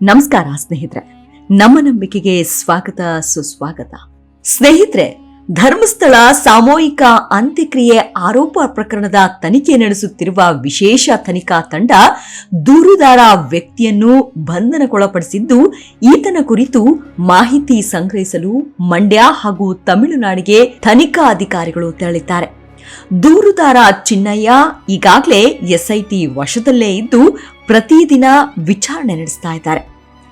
ನಮಸ್ಕಾರ ಸ್ನೇಹಿತರೆ. ನಮ್ಮ ನಂಬಿಕೆಗೆ ಸ್ವಾಗತ, ಸುಸ್ವಾಗತ. ಸ್ನೇಹಿತರೆ, ಧರ್ಮಸ್ಥಳ ಸಾಮೂಹಿಕ ಅಂತ್ಯಕ್ರಿಯೆ ಆರೋಪ ಪ್ರಕರಣದ ತನಿಖೆ ನಡೆಸುತ್ತಿರುವ ವಿಶೇಷ ತನಿಖಾ ತಂಡ ದೂರುದಾರ ವ್ಯಕ್ತಿಯನ್ನು ಬಂಧನಕ್ಕೊಳಪಡಿಸಿದ್ದು, ಈತನ ಕುರಿತು ಮಾಹಿತಿ ಸಂಗ್ರಹಿಸಲು ಮಂಡ್ಯ ಹಾಗೂ ತಮಿಳುನಾಡಿಗೆ ತನಿಖಾ ಅಧಿಕಾರಿಗಳು ತೆರಳಿದ್ದಾರೆ. ದೂರುದಾರ ಚಿನ್ನಯ್ಯ ಈಗಾಗಲೇ ಎಸ್ಐಟಿ ವಶದಲ್ಲೇ ಇದ್ದು ಪ್ರತಿದಿನ ವಿಚಾರಣೆ ನಡೆಸ್ತಾ ಇದ್ದಾರೆ.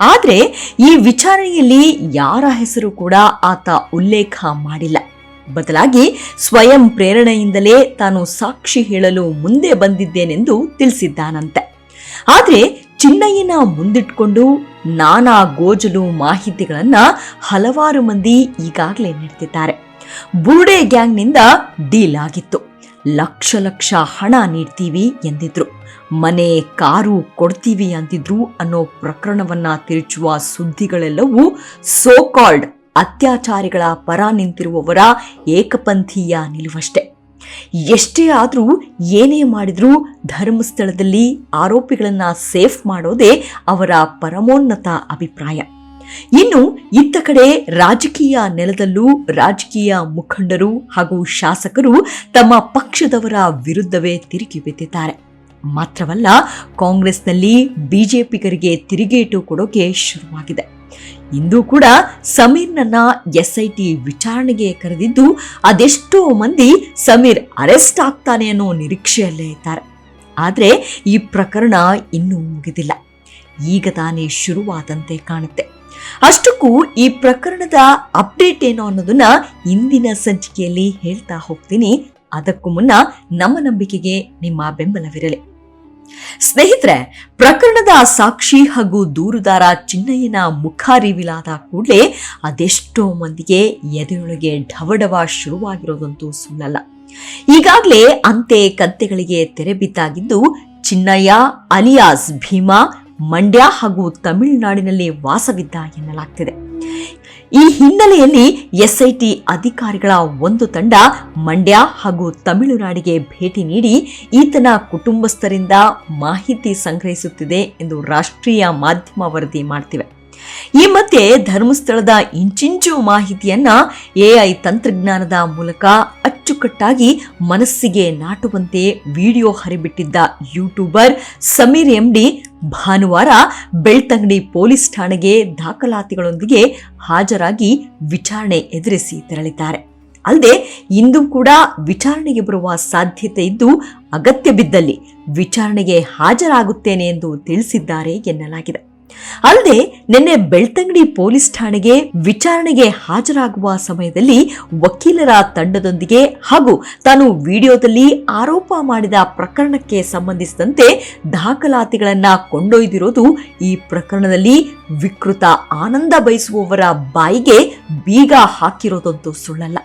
ಆದರೆ ಈ ವಿಚಾರಣೆಯಲ್ಲಿ ಯಾರ ಹೆಸರು ಕೂಡ ಆತ ಉಲ್ಲೇಖ ಮಾಡಿಲ್ಲ. ಬದಲಾಗಿ ಸ್ವಯಂ ಪ್ರೇರಣೆಯಿಂದಲೇ ತಾನು ಸಾಕ್ಷಿ ಹೇಳಲು ಮುಂದೆ ಬಂದಿದ್ದೇನೆಂದು ತಿಳಿಸಿದ್ದಾನಂತೆ. ಆದರೆ ಚಿನ್ನಯ್ಯನ ಮುಂದಿಟ್ಕೊಂಡು ನಾನಾ ಗೋಜಲು ಮಾಹಿತಿಗಳನ್ನು ಹಲವಾರು ಮಂದಿ ಈಗಾಗಲೇ ನೀಡ್ತಿದ್ದಾರೆ. ಬುರುಡೆ ಗ್ಯಾಂಗ್ನಿಂದ ಡೀಲ್ ಆಗಿತ್ತು. ಲಕ್ಷ ಲಕ್ಷ ಹಣ ನೀಡ್ತೀವಿ ಎಂದಿದ್ರು. ಮನೆ, ಕಾರು ಕೊಡ್ತೀವಿ ಅಂತಿದ್ರು ಅನ್ನೋ ಪ್ರಕರಣವನ್ನ ತಿರುಚುವ ಸುದ್ದಿಗಳೆಲ್ಲವೂ ಸೋಕಾಲ್ಡ್ ಅತ್ಯಾಚಾರಿಗಳ ಪರ ನಿಂತಿರುವವರ ಏಕಪಂಥೀಯ ನಿಲುವಷ್ಟೆ. ಎಷ್ಟೇ ಆದರೂ ಏನೇ ಮಾಡಿದ್ರೂ ಧರ್ಮಸ್ಥಳದಲ್ಲಿ ಆರೋಪಿಗಳನ್ನ ಸೇಫ್ ಮಾಡೋದೇ ಅವರ ಪರಮೋನ್ನತ ಅಭಿಪ್ರಾಯ. ಇನ್ನು ಇತ್ತ ಕಡೆ ರಾಜಕೀಯ ನೆಲದಲ್ಲೂ ರಾಜಕೀಯ ಮುಖಂಡರು ಹಾಗೂ ಶಾಸಕರು ತಮ್ಮ ಪಕ್ಷದವರ ವಿರುದ್ಧವೇ ತಿರುಗಿ ಬಿದ್ದಿದ್ದಾರೆ. ಮಾತ್ರವಲ್ಲ, ಕಾಂಗ್ರೆಸ್ನಲ್ಲಿ ಬಿಜೆಪಿಗರಿಗೆ ತಿರುಗೇಟು ಕೊಡೋಕೆ ಶುರುವಾಗಿದೆ. ಇಂದು ಕೂಡ ಸಮೀರ್ನನ್ನ ಎಸ್ಐಟಿ ವಿಚಾರಣೆಗೆ ಕರೆದಿದ್ದು, ಅದೆಷ್ಟೋ ಮಂದಿ ಸಮೀರ್ ಅರೆಸ್ಟ್ ಆಗ್ತಾನೆ ಅನ್ನೋ ನಿರೀಕ್ಷೆಯಲ್ಲೇ ಇದ್ದಾರೆ. ಆದರೆ ಈ ಪ್ರಕರಣ ಇನ್ನೂ ಮುಗಿದಿಲ್ಲ. ಈಗ ತಾನೇ ಶುರುವಾದಂತೆ ಕಾಣುತ್ತೆ. ಅಷ್ಟಕ್ಕೂ ಈ ಪ್ರಕರಣದ ಅಪ್ಡೇಟ್ ಏನು ಅನ್ನೋದನ್ನ ಇಂದಿನ ಸಂಚಿಕೆಯಲ್ಲಿ ಹೇಳ್ತಾ ಹೋಗ್ತೀನಿ. ಅದಕ್ಕೂ ಮುನ್ನ ನಮ್ಮ ನಂಬಿಕೆಗೆ ನಿಮ್ಮ ಬೆಂಬಲವಿರಲಿ. ಸ್ನೇಹಿತರೆ, ಪ್ರಕರಣದ ಸಾಕ್ಷಿ ಹಾಗೂ ದೂರುದಾರ ಚಿನ್ನಯ್ಯನ ಮುಖ ರಿವಿಲಾದ ಕೂಡಲೇ ಅದೆಷ್ಟೋ ಮಂದಿಗೆ ಎದೆಯೊಳಗೆ ಢವಢವ ಶುರುವಾಗಿರೋದಂತೂ ಸುಳ್ಳಲ್ಲ. ಈಗಾಗಲೇ ಅಂತೆ ಕಂತೆಗಳಿಗೆ ತೆರೆ ಬಿದ್ದಾಗಿದ್ದು ಚಿನ್ನಯ್ಯ ಅಲಿಯಾಸ್ ಭೀಮಾ ಮಂಡ್ಯ ಹಾಗೂ ತಮಿಳುನಾಡಿನಲ್ಲಿ ವಾಸವಿದ್ದ ಎನ್ನಲಾಗ್ತಿದೆ. ಈ ಹಿನ್ನೆಲೆಯಲ್ಲಿ ಎಸ್ಐಟಿ ಅಧಿಕಾರಿಗಳ ಒಂದು ತಂಡ ಮಂಡ್ಯ ಹಾಗೂ ತಮಿಳುನಾಡಿಗೆ ಭೇಟಿ ನೀಡಿ ಈತನ ಕುಟುಂಬಸ್ಥರಿಂದ ಮಾಹಿತಿ ಸಂಗ್ರಹಿಸುತ್ತಿದೆ ಎಂದು ರಾಷ್ಟ್ರೀಯ ಮಾಧ್ಯಮ ವರದಿ ಮಾಡ್ತಿವೆ. ಈ ಮಧ್ಯೆ ಧರ್ಮಸ್ಥಳದ ಇಂಚಿಂಚು ಮಾಹಿತಿಯನ್ನ ಎಐ ತಂತ್ರಜ್ಞಾನದ ಮೂಲಕ ಅಚ್ಚುಕಟ್ಟಾಗಿ ಮನಸ್ಸಿಗೆ ನಾಟುವಂತೆ ವಿಡಿಯೋ ಹರಿಬಿಟ್ಟಿದ್ದ ಯೂಟ್ಯೂಬರ್ ಸಮೀರ್ ಎಂಡಿ ಭಾನುವಾರ ಬೆಳ್ತಂಗಡಿ ಪೊಲೀಸ್ ಠಾಣೆಗೆ ದಾಖಲಾತಿಗಳೊಂದಿಗೆ ಹಾಜರಾಗಿ ವಿಚಾರಣೆ ಎದುರಿಸಿ ತೆರಳಿದ್ದಾರೆ. ಅಲ್ಲದೆ ಇಂದು ಕೂಡ ವಿಚಾರಣೆಗೆ ಬರುವ ಸಾಧ್ಯತೆ ಇದ್ದು ಅಗತ್ಯ ಬಿದ್ದಲ್ಲಿ ವಿಚಾರಣೆಗೆ ಹಾಜರಾಗುತ್ತೇನೆ ಎಂದು ತಿಳಿಸಿದ್ದಾರೆ ಎನ್ನಲಾಗಿದೆ. ಅಲ್ಲದೆ ನಿನ್ನೆ ಬೆಳ್ತಂಗಡಿ ಪೊಲೀಸ್ ಠಾಣೆಗೆ ವಿಚಾರಣೆಗೆ ಹಾಜರಾಗುವ ಸಮಯದಲ್ಲಿ ವಕೀಲರ ತಂಡದೊಂದಿಗೆ ಹಾಗೂ ತಾನು ವಿಡಿಯೋದಲ್ಲಿ ಆರೋಪ ಮಾಡಿದ ಪ್ರಕರಣಕ್ಕೆ ಸಂಬಂಧಿಸಿದಂತೆ ದಾಖಲಾತಿಗಳನ್ನು ಕೊಂಡೊಯ್ದಿರೋದು ಈ ಪ್ರಕರಣದಲ್ಲಿ ವಿಕೃತ ಆನಂದ ಬಯಸುವವರ ಬಾಯಿಗೆ ಬೀಗ ಹಾಕಿರೋದಂತೂ ಸುಳ್ಳಲ್ಲ.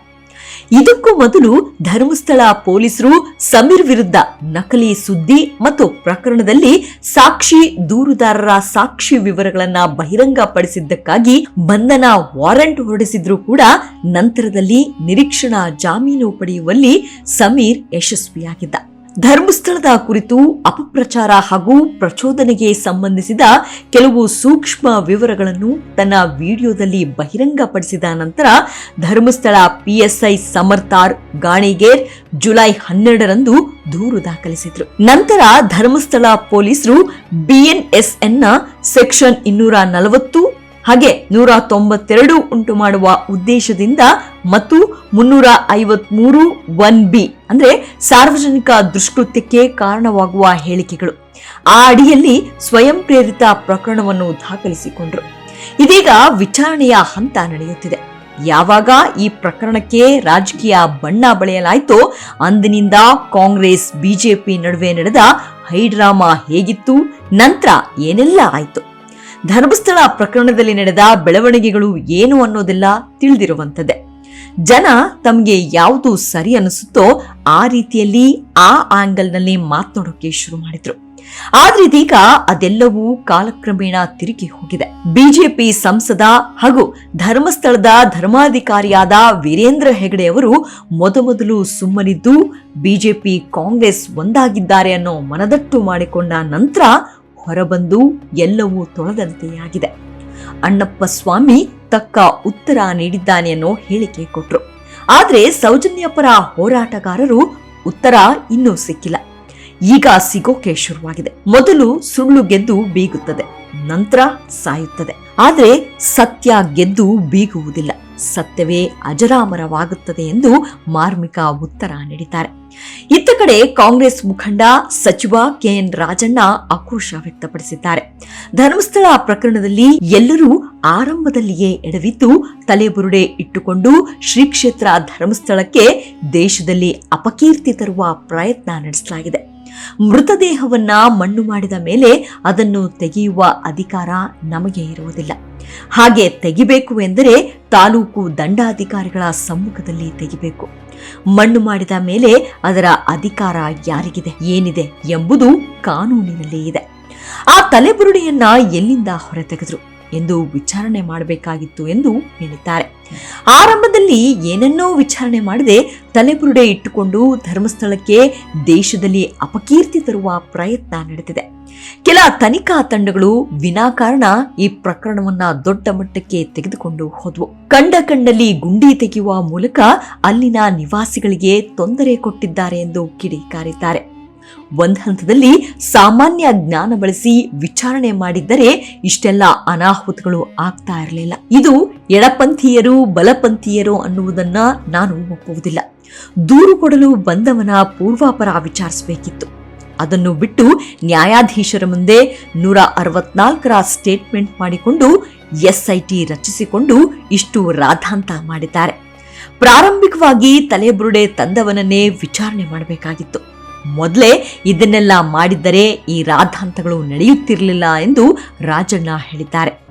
ಇದಕ್ಕೂ ಮೊದಲು ಧರ್ಮಸ್ಥಳ ಪೊಲೀಸರು ಸಮೀರ್ ವಿರುದ್ಧ ನಕಲಿ ಸುದ್ದಿ ಮತ್ತು ಪ್ರಕರಣದಲ್ಲಿ ಸಾಕ್ಷಿ ದೂರುದಾರರ ಸಾಕ್ಷಿ ವಿವರಗಳನ್ನ ಬಹಿರಂಗಪಡಿಸಿದ್ದಕ್ಕಾಗಿ ಬಂಧನ ವಾರೆಂಟ್ ಹೊರಡಿಸಿದ್ರು ಕೂಡ ನಂತರದಲ್ಲಿ ನಿರೀಕ್ಷಣಾ ಜಾಮೀನು ಪಡೆಯುವಲ್ಲಿ ಸಮೀರ್ ಯಶಸ್ವಿಯಾಗಿದ್ದ. ಧರ್ಮಸ್ಥಳದ ಕುರಿತು ಅಪಪ್ರಚಾರ ಹಾಗೂ ಪ್ರಚೋದನೆಗೆ ಸಂಬಂಧಿಸಿದ ಕೆಲವು ಸೂಕ್ಷ್ಮ ವಿವರಗಳನ್ನು ತನ್ನ ವಿಡಿಯೋದಲ್ಲಿ ಬಹಿರಂಗಪಡಿಸಿದ ನಂತರ ಧರ್ಮಸ್ಥಳ ಪಿಎಸ್ಐ ಸಮರ್ಥಾರ್ ಗಾಣಿಗೇರ್ ಜುಲೈ ಹನ್ನೆರಡರಂದು ದೂರು ದಾಖಲಿಸಿದ್ರು. ನಂತರ ಧರ್ಮಸ್ಥಳ ಪೊಲೀಸರು ಬಿಎನ್ಎಸ್ಎನ್ನ ಸೆಕ್ಷನ್ ಇನ್ನೂರ ನಲವತ್ತು ಹಾಗೆ ನೂರ ತೊಂಬತ್ತೆರಡು ಉಂಟು ಮಾಡುವ ಉದ್ದೇಶದಿಂದ ಮತ್ತು ಮುನ್ನೂರ ಐವತ್ಮೂರು ಒನ್ ಬಿ, ಅಂದ್ರೆ ಸಾರ್ವಜನಿಕ ದುಷ್ಕೃತ್ಯಕ್ಕೆ ಕಾರಣವಾಗುವ ಹೇಳಿಕೆಗಳು. ಆ ಅಡಿಯಲ್ಲಿ ಸ್ವಯಂ ಪ್ರೇರಿತ ಪ್ರಕರಣವನ್ನು ದಾಖಲಿಸಿಕೊಂಡರು. ಇದೀಗ ವಿಚಾರಣೆಯ ಹಂತ ನಡೆಯುತ್ತಿದೆ. ಯಾವಾಗ ಈ ಪ್ರಕರಣಕ್ಕೆ ರಾಜಕೀಯ ಬಣ್ಣ ಬಳಿಯಲಾಯಿತೋ ಅಂದಿನಿಂದ ಕಾಂಗ್ರೆಸ್, ಬಿಜೆಪಿ ನಡುವೆ ನಡೆದ ಹೈಡ್ರಾಮಾ ಹೇಗಿತ್ತು, ನಂತರ ಏನೆಲ್ಲ ಆಯಿತು? ಧರ್ಮಸ್ಥಳ ಪ್ರಕರಣದಲ್ಲಿ ನಡೆದ ಬೆಳವಣಿಗೆಗಳು ಏನು ಅನ್ನೋದೆಲ್ಲ ತಿಳಿದಿರುವಂಥದ್ದೇ. ಜನ ತಮಗೆ ಯಾವುದು ಸರಿ ಅನಿಸುತ್ತೋ ಆ ರೀತಿಯಲ್ಲಿ ಆ ಆಂಗಲ್ನಲ್ಲಿ ಮಾತನಾಡೋಕೆ ಶುರು ಮಾಡಿದ್ರು. ಆದ್ರೆ ಇದೀಗ ಅದೆಲ್ಲವೂ ಕಾಲಕ್ರಮೇಣ ತಿರುಗಿ ಹೋಗಿದೆ. ಬಿಜೆಪಿ ಸಂಸದ ಹಾಗೂ ಧರ್ಮಸ್ಥಳದ ಧರ್ಮಾಧಿಕಾರಿಯಾದ ವೀರೇಂದ್ರ ಹೆಗಡೆ ಅವರು ಮೊದಮೊದಲು ಸುಮ್ಮನಿದ್ದು, ಬಿಜೆಪಿ ಕಾಂಗ್ರೆಸ್ ಒಂದಾಗಿದ್ದಾರೆ ಅನ್ನೋ ಮನದಟ್ಟು ಮಾಡಿಕೊಂಡ ನಂತರ ಹೊರಬಂದು ಎಲ್ಲವೂ ತೊಳೆದಂತೆಯಾಗಿದೆ. ಅಣ್ಣಪ್ಪ ಸ್ವಾಮಿ ತಕ್ಕ ಉತ್ತರ ನೀಡಿದ್ದಾನೆ ಅನ್ನೋ ಹೇಳಿಕೆ ಕೊಟ್ರು. ಆದರೆ ಸೌಜನ್ಯ ಪರ ಹೋರಾಟಗಾರರು ಉತ್ತರ ಇನ್ನೂ ಸಿಕ್ಕಿಲ್ಲ. ಈಗ ಸಿಗೋಕೆ ಶುರುವಾಗಿದೆ. ಮೊದಲು ಸುಳ್ಳು ಗೆದ್ದು ಬೀಗುತ್ತದೆ, ನಂತರ ಸಾಯುತ್ತದೆ. ಆದ್ರೆ ಸತ್ಯ ಗೆದ್ದು ಬೀಗುವುದಿಲ್ಲ. ಸತ್ಯವೇ ಅಜರಾಮರವಾಗುತ್ತದೆ ಎಂದು ಮಾರ್ಮಿಕ ಉತ್ತರ ನೀಡಿದ್ದಾರೆ. ಇತ್ತ ಕಡೆ ಕಾಂಗ್ರೆಸ್ ಮುಖಂಡ ಸಚಿವ ಕೆಎನ್ ರಾಜಣ್ಣ ಆಕ್ರೋಶ ವ್ಯಕ್ತಪಡಿಸಿದ್ದಾರೆ. ಧರ್ಮಸ್ಥಳ ಪ್ರಕರಣದಲ್ಲಿ ಎಲ್ಲರೂ ಆರಂಭದಲ್ಲಿಯೇ ಎಡವಿದ್ದು ತಲೆಬುರುಡೆ ಇಟ್ಟುಕೊಂಡು ಶ್ರೀ ಕ್ಷೇತ್ರ ಧರ್ಮಸ್ಥಳಕ್ಕೆ ದೇಶದಲ್ಲಿ ಅಪಕೀರ್ತಿ ತರುವ ಪ್ರಯತ್ನ ನಡೆಸಲಾಗಿದೆ. ಮೃತದೇಹವನ್ನ ಮಣ್ಣು ಮಾಡಿದ ಮೇಲೆ ಅದನ್ನು ತೆಗೆಯುವ ಅಧಿಕಾರ ನಮಗೆ ಇರುವುದಿಲ್ಲ. ಹಾಗೆ ತೆಗಿಬೇಕು ಎಂದರೆ ತಾಲೂಕು ದಂಡಾಧಿಕಾರಿಗಳ ಸಮ್ಮುಖದಲ್ಲಿ ತೆಗಿಬೇಕು. ಮಣ್ಣು ಮಾಡಿದ ಮೇಲೆ ಅದರ ಅಧಿಕಾರ ಯಾರಿಗಿದೆ, ಏನಿದೆ ಎಂಬುದು ಕಾನೂನಿನಲ್ಲಿ ಇದೆ. ಆ ತಲೆಬುರುಡೆಯನ್ನ ಎಲ್ಲಿಂದ ಹೊರತೆಗೆದ್ರು? ಎಂದು ವಿಚಾರಣೆ ಮಾಡಬೇಕಾಗಿತ್ತು ಎಂದು ಹೇಳಿದ್ದಾರೆ. ಆರಂಭದಲ್ಲಿ ಏನನ್ನೋ ವಿಚಾರಣೆ ಮಾಡದೆ ತಲೆಬುರುಡೆ ಇಟ್ಟುಕೊಂಡು ಧರ್ಮಸ್ಥಳಕ್ಕೆ ದೇಶದಲ್ಲಿ ಅಪಕೀರ್ತಿ ತರುವ ಪ್ರಯತ್ನ ನಡೆದಿದೆ. ಕೆಲ ತನಿಖಾ ತಂಡಗಳು ವಿನಾಕಾರಣ ಈ ಪ್ರಕರಣವನ್ನ ದೊಡ್ಡ ಮಟ್ಟಕ್ಕೆ ತೆಗೆದುಕೊಂಡು ಹೋದವು. ಕಂಡ ಕಂಡಲ್ಲಿ ಗುಂಡಿ ತೆಗೆಯುವ ಮೂಲಕ ಅಲ್ಲಿನ ನಿವಾಸಿಗಳಿಗೆ ತೊಂದರೆ ಕೊಟ್ಟಿದ್ದಾರೆ ಎಂದು ಕಿಡಿಕಾರಿದ್ದಾರೆ. ಒಂದ್ ಹಂತದಲ್ಲಿ ಸಾಮಾನ್ಯ ಜ್ಞಾನ ಬಳಸಿ ವಿಚಾರಣೆ ಮಾಡಿದ್ದರೆ ಇಷ್ಟೆಲ್ಲ ಅನಾಹುತಗಳು ಆಗ್ತಾ ಇರಲಿಲ್ಲ. ಇದು ಎಡಪಂಥೀಯರು, ಬಲಪಂಥೀಯರು ಅನ್ನುವುದನ್ನ ನಾನು ಒಪ್ಪುವುದಿಲ್ಲ. ದೂರು ಕೊಡಲು ಬಂದವನ ಪೂರ್ವಾಪರ ವಿಚಾರಿಸಬೇಕಿತ್ತು. ಅದನ್ನು ಬಿಟ್ಟು ನ್ಯಾಯಾಧೀಶರ ಮುಂದೆ ನೂರ ಅರವತ್ನಾಲ್ಕರ ಸ್ಟೇಟ್ಮೆಂಟ್ ಮಾಡಿಕೊಂಡು ಎಸ್ಐಟಿ ರಚಿಸಿಕೊಂಡು ಇಷ್ಟು ರಾಧಾಂತ ಮಾಡಿದ್ದಾರೆ. ಪ್ರಾರಂಭಿಕವಾಗಿ ತಲೆಬುರುಡೆ ತಂದವನನ್ನೇ ವಿಚಾರಣೆ ಮಾಡಬೇಕಾಗಿತ್ತು. ಮೊದಲೇ ಇದನ್ನೆಲ್ಲ ಮಾಡಿದ್ದರೆ ಈ ರಾಧಾಂತಗಳು ನಡೆಯುತ್ತಿರಲಿಲ್ಲ ಎಂದು ರಾಜಣ್ಣ ಹೇಳಿದ್ದಾರೆ.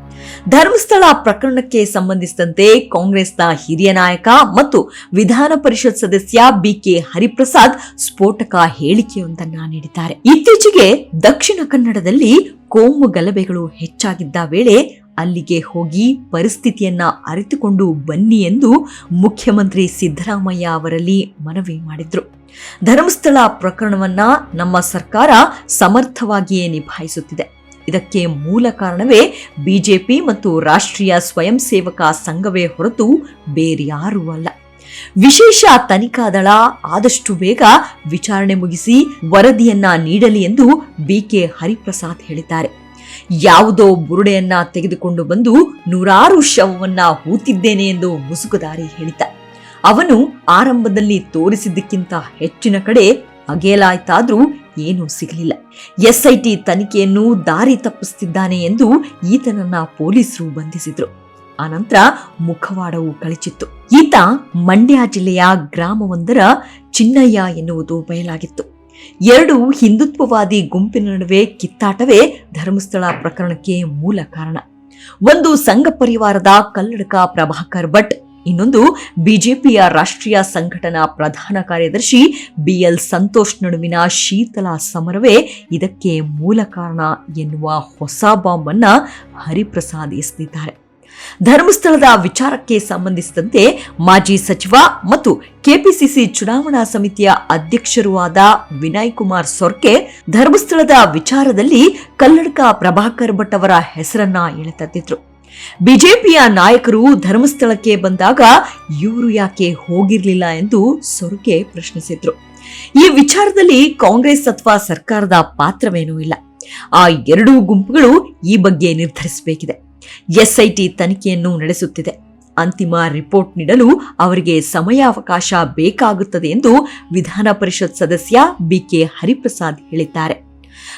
ಧರ್ಮಸ್ಥಳ ಪ್ರಕರಣಕ್ಕೆ ಸಂಬಂಧಿಸಿದಂತೆ ಕಾಂಗ್ರೆಸ್ನ ಹಿರಿಯ ನಾಯಕ ಮತ್ತು ವಿಧಾನ ಪರಿಷತ್ ಸದಸ್ಯ ಬಿಕೆ ಹರಿಪ್ರಸಾದ್ ಸ್ಫೋಟಕ ಹೇಳಿಕೆಯೊಂದನ್ನ ನೀಡಿದ್ದಾರೆ. ಇತ್ತೀಚೆಗೆ ದಕ್ಷಿಣ ಕನ್ನಡದಲ್ಲಿ ಕೋಮು ಗಲಭೆಗಳು ಹೆಚ್ಚಾಗಿದ್ದ ವೇಳೆ ಅಲ್ಲಿಗೆ ಹೋಗಿ ಪರಿಸ್ಥಿತಿಯನ್ನ ಅರಿತುಕೊಂಡು ಬನ್ನಿ ಎಂದು ಮುಖ್ಯಮಂತ್ರಿ ಸಿದ್ದರಾಮಯ್ಯ ಅವರಲ್ಲಿ ಮನವಿ ಮಾಡಿದ್ರು. ಧರ್ಮಸ್ಥಳ ಪ್ರಕರಣವನ್ನ ನಮ್ಮ ಸರ್ಕಾರ ಸಮರ್ಥವಾಗಿಯೇ ನಿಭಾಯಿಸುತ್ತಿದೆ. ಇದಕ್ಕೆ ಮೂಲ ಕಾರಣವೇ ಬಿಜೆಪಿ ಮತ್ತು ರಾಷ್ಟ್ರೀಯ ಸ್ವಯಂ ಸೇವಕ ಸಂಘವೇ ಹೊರತು ಬೇರ್ಯಾರೂ ಅಲ್ಲ. ವಿಶೇಷ ತನಿಖಾ ದಳ ಆದಷ್ಟು ಬೇಗ ವಿಚಾರಣೆ ಮುಗಿಸಿ ವರದಿಯನ್ನ ನೀಡಲಿ ಎಂದು ಬಿಕೆ ಹರಿಪ್ರಸಾದ್ ಹೇಳಿದ್ದಾರೆ. ಯಾವುದೋ ಬುರುಡೆಯನ್ನ ತೆಗೆದುಕೊಂಡು ಬಂದು ನೂರಾರು ಶವವನ್ನ ಹೂತಿದ್ದೇನೆ ಎಂದು ಮುಸುಕುದಾರಿ ಹೇಳಿದ್ದ. ಅವನು ಆರಂಭದಲ್ಲಿ ತೋರಿಸಿದ್ದಕ್ಕಿಂತ ಹೆಚ್ಚಿನ ಕಡೆ ಅಗೇಲಾಯ್ತಾದ್ರೂ ಏನೂ ಸಿಗಲಿಲ್ಲ. ಎಸ್ಐಟಿ ತನಿಖೆಯನ್ನು ದಾರಿ ತಪ್ಪಿಸುತ್ತಿದ್ದಾನೆ ಎಂದು ಈತನನ್ನ ಪೊಲೀಸರು ಬಂಧಿಸಿದ್ರು. ಆನಂತರ ಮುಖವಾಡವು ಕಳಚಿತ್ತು. ಈತ ಮಂಡ್ಯ ಜಿಲ್ಲೆಯ ಗ್ರಾಮವೊಂದರ ಚಿನ್ನಯ್ಯ ಎನ್ನುವುದು ಬಯಲಾಗಿತ್ತು. ಎರಡು ಹಿಂದುತ್ವವಾದಿ ಗುಂಪಿನ ನಡುವೆ ಕಿತ್ತಾಟವೇ ಧರ್ಮಸ್ಥಳ ಪ್ರಕರಣಕ್ಕೆ ಮೂಲ ಕಾರಣ. ಒಂದು ಸಂಘ ಪರಿವಾರದ ಕಲ್ಲಡಕ ಪ್ರಭಾಕರ್ ಭಟ್ ಇನ್ನೊಂದು ಬಿಜೆಪಿಯ ರಾಷ್ಟ್ರೀಯ ಸಂಘಟನಾ ಪ್ರಧಾನ ಕಾರ್ಯದರ್ಶಿ ಬಿಎಲ್ ಸಂತೋಷ್ ನಡುವಿನ ಶೀತಲ ಸಮರವೇ ಇದಕ್ಕೆ ಮೂಲ ಕಾರಣ ಎನ್ನುವ ಹೊಸ ಬಾಂಬ್ ಅನ್ನ ಹರಿಪ್ರಸಾದ್ ಎಸೆದಿದ್ದಾರೆ. ಧರ್ಮಸ್ಥಳದ ವಿಚಾರಕ್ಕೆ ಸಂಬಂಧಿಸಿದಂತೆ ಮಾಜಿ ಸಚಿವ ಮತ್ತು ಕೆಪಿಸಿಸಿ ಚುನಾವಣಾ ಸಮಿತಿಯ ಅಧ್ಯಕ್ಷರೂ ಆದ ವಿನಯ್ ಕುಮಾರ್ ಸೊರ್ಕೆ ಧರ್ಮಸ್ಥಳದ ವಿಚಾರದಲ್ಲಿ ಕಲ್ಲಡ್ಕ ಪ್ರಭಾಕರ್ ಭಟ್ ಅವರ ಹೆಸರನ್ನ ಎಳೆತಂದಿದ್ರು ಬಿಜೆಪಿಯ ನಾಯಕರು ಧರ್ಮಸ್ಥಳಕ್ಕೆ ಬಂದಾಗ ಇವರು ಯಾಕೆ ಹೋಗಿರ್ಲಿಲ್ಲ ಎಂದು ಸೊರಕೆ ಪ್ರಶ್ನಿಸಿದ್ರು. ಈ ವಿಚಾರದಲ್ಲಿ ಕಾಂಗ್ರೆಸ್ ಅಥವಾ ಸರ್ಕಾರದ ಪಾತ್ರವೇನೂ ಇಲ್ಲ. ಆ ಎರಡೂ ಗುಂಪುಗಳು ಈ ಬಗ್ಗೆ ನಿರ್ಧರಿಸಬೇಕಿದೆ. ಎಸ್ಐಟಿ ತನಿಖೆಯನ್ನು ನಡೆಸುತ್ತಿದೆ. ಅಂತಿಮ ರಿಪೋರ್ಟ್ ನೀಡಲು ಅವರಿಗೆ ಸಮಯಾವಕಾಶ ಬೇಕಾಗುತ್ತದೆ ಎಂದು ವಿಧಾನ ಪರಿಷತ್ ಸದಸ್ಯ ಬಿಕೆ ಹರಿಪ್ರಸಾದ್ ಹೇಳಿದ್ದಾರೆ.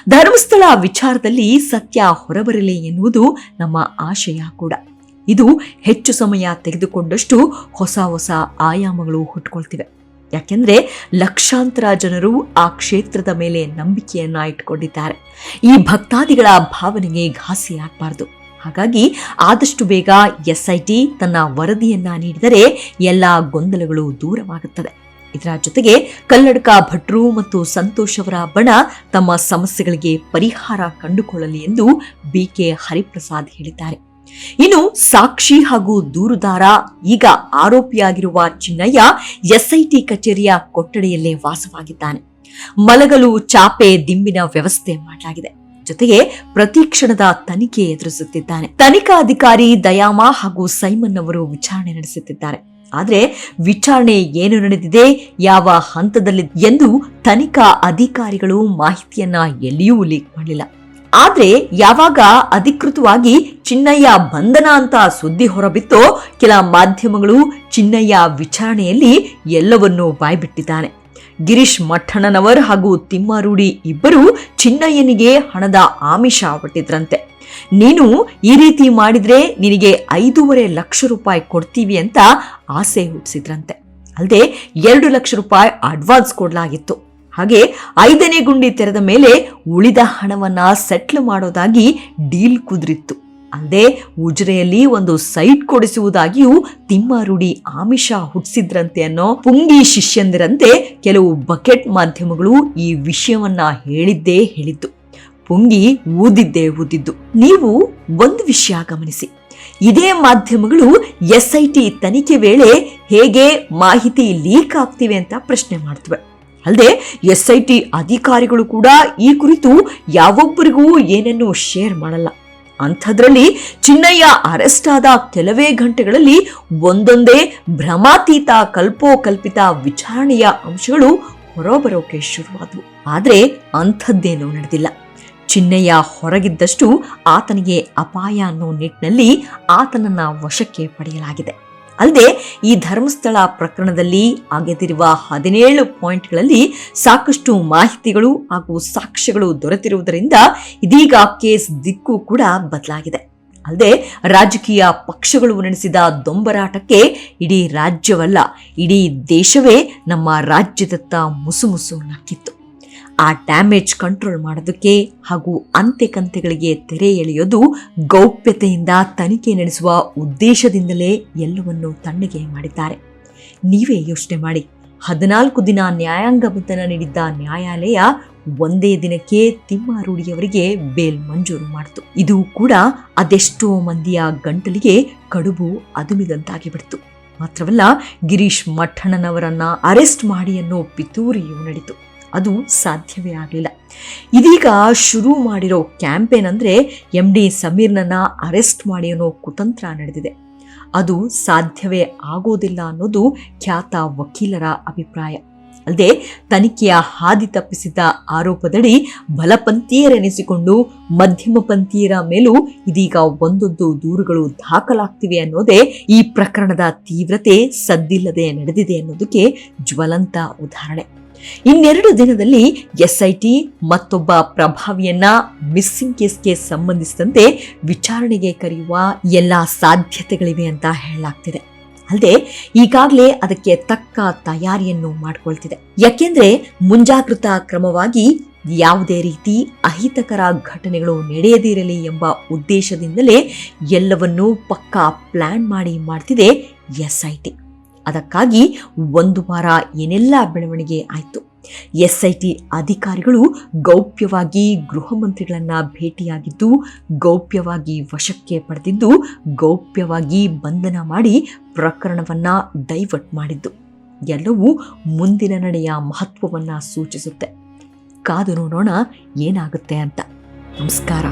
ಧರ್ಮಸ್ಥಳ ವಿಚಾರದಲ್ಲಿ ಸತ್ಯ ಹೊರಬರಲಿ ಎನ್ನುವುದು ನಮ್ಮ ಆಶಯ ಕೂಡ. ಇದು ಹೆಚ್ಚು ಸಮಯ ತೆಗೆದುಕೊಂಡಷ್ಟು ಹೊಸ ಹೊಸ ಆಯಾಮಗಳು ಹುಟ್ಟುಕೊಳ್ತಿವೆ ಯಾಕೆಂದ್ರೆ ಲಕ್ಷಾಂತರ ಜನರು ಆ ಕ್ಷೇತ್ರದ ಮೇಲೆ ನಂಬಿಕೆಯನ್ನ ಇಟ್ಕೊಂಡಿದ್ದಾರೆ. ಈ ಭಕ್ತಾದಿಗಳ ಭಾವನೆಗೆ ಘಾಸಿಯಾಗಬಾರದು ಹಾಗಾಗಿ ಆದಷ್ಟು ಬೇಗ ಎಸ್ಐಟಿ ತನ್ನ ವರದಿಯನ್ನ ನೀಡಿದರೆ ಎಲ್ಲ ಗೊಂದಲಗಳು ದೂರವಾಗುತ್ತದೆ ಇದರ ಜೊತೆಗೆ ಕಲ್ಲಡ್ಕ ಭಟ್ರು ಮತ್ತು ಸಂತೋಷ್ ಅವರ ಬಣ ತಮ್ಮ ಸಮಸ್ಯೆಗಳಿಗೆ ಪರಿಹಾರ ಕಂಡುಕೊಳ್ಳಲಿ ಎಂದು ಬಿಕೆ ಹರಿಪ್ರಸಾದ್ ಹೇಳಿದ್ದಾರೆ. ಇನ್ನು ಸಾಕ್ಷಿ ಹಾಗೂ ದೂರುದಾರ ಈಗ ಆರೋಪಿಯಾಗಿರುವ ಚಿನ್ನಯ್ಯ ಎಸ್ಐಟಿ ಕಚೇರಿಯ ಕೊಠಡಿಯಲ್ಲೇ ವಾಸವಾಗಿದ್ದಾನೆ. ಮಲಗಲು ಚಾಪೆ ದಿಂಬಿನ ವ್ಯವಸ್ಥೆ ಮಾಡಲಾಗಿದೆ. ಜೊತೆಗೆ ಪ್ರತಿಕ್ಷಣದ ತನಿಖೆ ಎದುರಿಸುತ್ತಿದ್ದಾನೆ. ತನಿಖಾಧಿಕಾರಿ ದಯಾಮ ಹಾಗೂ ಸೈಮನ್ ಅವರು ವಿಚಾರಣೆ ನಡೆಸುತ್ತಿದ್ದಾರೆ. ಆದ್ರೆ ವಿಚಾರಣೆ ಏನು ನಡೆದಿದೆ, ಯಾವ ಹಂತದಲ್ಲಿ ಎಂದು ತನಿಖಾ ಅಧಿಕಾರಿಗಳು ಮಾಹಿತಿಯನ್ನ ಎಲ್ಲಿಯೂ ಲೀಕ್ ಮಾಡಲಿಲ್ಲ. ಆದರೆ ಯಾವಾಗ ಅಧಿಕೃತವಾಗಿ ಚಿನ್ನಯ್ಯ ಬಂಧನ ಅಂತ ಸುದ್ದಿ ಹೊರಬಿತ್ತೋ, ಕೆಲ ಮಾಧ್ಯಮಗಳು ಚಿನ್ನಯ್ಯ ವಿಚಾರಣೆಯಲ್ಲಿ ಎಲ್ಲವನ್ನೂ ಬಾಯ್ಬಿಟ್ಟಿದ್ದಾನೆ. ಗಿರೀಶ್ ಮಠಣ್ಣನವರ್ ಹಾಗೂ ತಿಮ್ಮಾರೂಡಿ ಇಬ್ಬರು ಚಿನ್ನಯ್ಯನಿಗೆ ಹಣದ ಆಮಿಷ ಒಟ್ಟಿದ್ರಂತೆ ನೀನು ಈ ರೀತಿ ಮಾಡಿದ್ರೆ ನಿನಗೆ ಐದೂವರೆ ಲಕ್ಷ ರೂಪಾಯಿ ಕೊಡ್ತೀವಿ ಅಂತ ಆಸೆ ಹುಟ್ಟಿಸಿದ್ರಂತೆ ಅಲ್ಲದೆ ಎರಡು ಲಕ್ಷ ರೂಪಾಯಿ ಅಡ್ವಾನ್ಸ್ ಕೊಡಲಾಗಿತ್ತು. ಹಾಗೆ ಐದನೇ ಗುಂಡಿ ತೆರೆದ ಮೇಲೆ ಉಳಿದ ಹಣವನ್ನ ಸೆಟ್ಲ್ ಮಾಡೋದಾಗಿ ಡೀಲ್ ಕುದುರಿತ್ತು. ಅಲ್ಲದೆ ಉಜ್ರೆಯಲ್ಲಿ ಒಂದು ಸೈಟ್ ಕೊಡಿಸುವುದಾಗಿಯೂ ತಿಮ್ಮಾರುಡಿ ಆಮಿಷ ಹುಟ್ಟಿಸಿದ್ರಂತೆ ಅನ್ನೋ ಪುಂಗಿ ಶಿಷ್ಯಂದಿರಂತೆ ಕೆಲವು ಬಕೆಟ್ ಮಾಧ್ಯಮಗಳು ಈ ವಿಷಯವನ್ನ ಹೇಳಿದ್ದೇ ಹೇಳಿದ್ದು. ಪುಂಗಿ ಊದಿದ್ದೇ ಊದಿದ್ದು. ನೀವು ಒಂದು ವಿಷಯ ಗಮನಿಸಿ. ಇದೇ ಮಾಧ್ಯಮಗಳು ಎಸ್ಐಟಿ ತನಿಖೆ ವೇಳೆ ಹೇಗೆ ಮಾಹಿತಿ ಲೀಕ್ ಆಗ್ತಿವೆ ಅಂತ ಪ್ರಶ್ನೆ ಮಾಡ್ತವೆ. ಅಲ್ಲದೆ ಎಸ್ಐಟಿ ಅಧಿಕಾರಿಗಳು ಕೂಡ ಈ ಕುರಿತು ಯಾವೊಬ್ಬರಿಗೂ ಏನನ್ನೂ ಶೇರ್ ಮಾಡಲ್ಲ. ಅಂಥದ್ರಲ್ಲಿ ಚಿನ್ನಯ್ಯ ಅರೆಸ್ಟ್ ಆದ ಕೆಲವೇ ಗಂಟೆಗಳಲ್ಲಿ ಒಂದೊಂದೇ ಭ್ರಮಾತೀತ ಕಲ್ಪೋಕಲ್ಪಿತ ವಿಚಾರಣೆಯ ಅಂಶಗಳು ಹೊರಬರೋಕೆ ಶುರುವಾದವು. ಆದರೆ ಅಂಥದ್ದೇನೂ ನಡೆದಿಲ್ಲ. ಚಿನ್ನಯ್ಯ ಹೊರಗಿದ್ದಷ್ಟು ಆತನಿಗೆ ಅಪಾಯ ಅನ್ನೋ ನಿಟ್ಟಿನಲ್ಲಿ ಆತನನ್ನ ವಶಕ್ಕೆ ಪಡೆಯಲಾಗಿದೆ. ಅಲ್ಲದೆ ಈ ಧರ್ಮಸ್ಥಳ ಪ್ರಕರಣದಲ್ಲಿ ಆಗದಿರುವ ಹದಿನೇಳು ಪಾಯಿಂಟ್ಗಳಲ್ಲಿ ಸಾಕಷ್ಟು ಮಾಹಿತಿಗಳು ಹಾಗೂ ಸಾಕ್ಷ್ಯಗಳು ದೊರೆತಿರುವುದರಿಂದ ಇದೀಗ ಕೇಸ್ ದಿಕ್ಕು ಕೂಡ ಬದಲಾಗಿದೆ. ಅಲ್ಲದೆ ರಾಜಕೀಯ ಪಕ್ಷಗಳು ನಡೆಸಿದ ದೊಂಬರಾಟಕ್ಕೆ ಇಡೀ ರಾಜ್ಯವಲ್ಲ, ಇಡೀ ದೇಶವೇ ನಮ್ಮ ರಾಜ್ಯದತ್ತ ಮುಸುಮುಸು ನಕ್ಕಿತ್ತು. ಆ ಡ್ಯಾಮೇಜ್ ಕಂಟ್ರೋಲ್ ಮಾಡೋದಕ್ಕೆ ಹಾಗೂ ಅಂತೆ ಕಂತೆಗಳಿಗೆ ತೆರೆ ಎಳೆಯೋದು ಗೌಪ್ಯತೆಯಿಂದ ತನಿಖೆ ನಡೆಸುವ ಉದ್ದೇಶದಿಂದಲೇ ಎಲ್ಲವನ್ನು ತಣ್ಣಗೆ ಮಾಡಿದ್ದಾರೆ. ನೀವೇ ಯೋಚನೆ ಮಾಡಿ. ಹದಿನಾಲ್ಕು ದಿನ ನ್ಯಾಯಾಂಗ ಬಂಧನ ನೀಡಿದ್ದ ನ್ಯಾಯಾಲಯ ಒಂದೇ ದಿನಕ್ಕೆ ತಿಮ್ಮಾರೂಢಿಯವರಿಗೆ ಬೇಲ್ ಮಂಜೂರು ಮಾಡಿತು. ಇದು ಕೂಡ ಅದೆಷ್ಟೋ ಮಂದಿಯ ಗಂಟಲಿಗೆ ಕಡುಬು ಅದುಮಿದಂತಾಗಿಬಿಡ್ತು ಮಾತ್ರವಲ್ಲ, ಗಿರೀಶ್ ಮಠಣ್ಣನವರನ್ನ ಅರೆಸ್ಟ್ ಮಾಡಿ ಅನ್ನೋ ಪಿತೂರಿಯೂ ನಡೆಯಿತು. ಅದು ಸಾಧ್ಯವೇ ಆಗಲಿಲ್ಲ. ಇದೀಗ ಶುರು ಮಾಡಿರೋ ಕ್ಯಾಂಪೇನ್ ಅಂದರೆ ಎಂ ಡಿ ಸಮೀರ್ನನ್ನ ಅರೆಸ್ಟ್ ಮಾಡಿ ಅನ್ನೋ ಕುತಂತ್ರ ನಡೆದಿದೆ. ಅದು ಸಾಧ್ಯವೇ ಆಗೋದಿಲ್ಲ ಅನ್ನೋದು ಖ್ಯಾತ ವಕೀಲರ ಅಭಿಪ್ರಾಯ. ಅಲ್ಲದೆ ತನಿಖೆಯ ಹಾದಿ ತಪ್ಪಿಸಿದ ಆರೋಪದಡಿ ಬಲಪಂಥೀಯರೆನಿಸಿಕೊಂಡು ಮಧ್ಯಮ ಪಂಥೀಯರ ಮೇಲೂ ಇದೀಗ ಒಂದೊಂದು ದೂರುಗಳು ದಾಖಲಾಗ್ತಿವೆ ಅನ್ನೋದೇ ಈ ಪ್ರಕರಣದ ತೀವ್ರತೆ ಸದ್ದಿಲ್ಲದೆ ನಡೆದಿದೆ ಅನ್ನೋದಕ್ಕೆ ಜ್ವಲಂತ ಉದಾಹರಣೆ. ಇನ್ನೆರಡು ದಿನದಲ್ಲಿ ಎಸ್ಐಟಿ ಮತ್ತೊಬ್ಬ ಪ್ರಭಾವಿಯನ್ನ ಮಿಸ್ಸಿಂಗ್ ಕೇಸ್ಗೆ ಸಂಬಂಧಿಸಿದಂತೆ ವಿಚಾರಣೆಗೆ ಕರೆಯುವ ಎಲ್ಲ ಸಾಧ್ಯತೆಗಳಿವೆ ಅಂತ ಹೇಳಲಾಗ್ತಿದೆ. ಅಲ್ಲದೆ ಈಗಾಗಲೇ ಅದಕ್ಕೆ ತಕ್ಕ ತಯಾರಿಯನ್ನು ಮಾಡಿಕೊಳ್ತಿದೆ. ಯಾಕೆಂದ್ರೆ ಮುಂಜಾಗ್ರತಾ ಕ್ರಮವಾಗಿ ಯಾವುದೇ ರೀತಿ ಅಹಿತಕರ ಘಟನೆಗಳು ನಡೆಯದಿರಲಿ ಎಂಬ ಉದ್ದೇಶದಿಂದಲೇ ಎಲ್ಲವನ್ನೂ ಪಕ್ಕಾ ಪ್ಲಾನ್ ಮಾಡಿ ಮಾಡ್ತಿದೆ ಎಸ್ಐಟಿ. ಅದಕ್ಕಾಗಿ ಒಂದು ವಾರ ಏನೆಲ್ಲ ಬೆಳವಣಿಗೆ ಆಯಿತು? ಎಸ್ಐಟಿ ಅಧಿಕಾರಿಗಳು ಗೌಪ್ಯವಾಗಿ ಗೃಹ ಮಂತ್ರಿಗಳನ್ನ ಭೇಟಿಯಾಗಿದ್ದು, ಗೌಪ್ಯವಾಗಿ ವಶಕ್ಕೆ ಪಡೆದಿದ್ದು, ಗೌಪ್ಯವಾಗಿ ಬಂಧನ ಮಾಡಿ ಪ್ರಕರಣವನ್ನ ಡೈವರ್ಟ್ ಮಾಡಿದ್ದು. ಎಲ್ಲವೂ ಮುಂದಿನ ನಡೆಯ ಮಹತ್ವವನ್ನ ಸೂಚಿಸುತ್ತೆ. ಕಾದು ನೋಡೋಣ ಏನಾಗುತ್ತೆ ಅಂತ. ನಮಸ್ಕಾರ.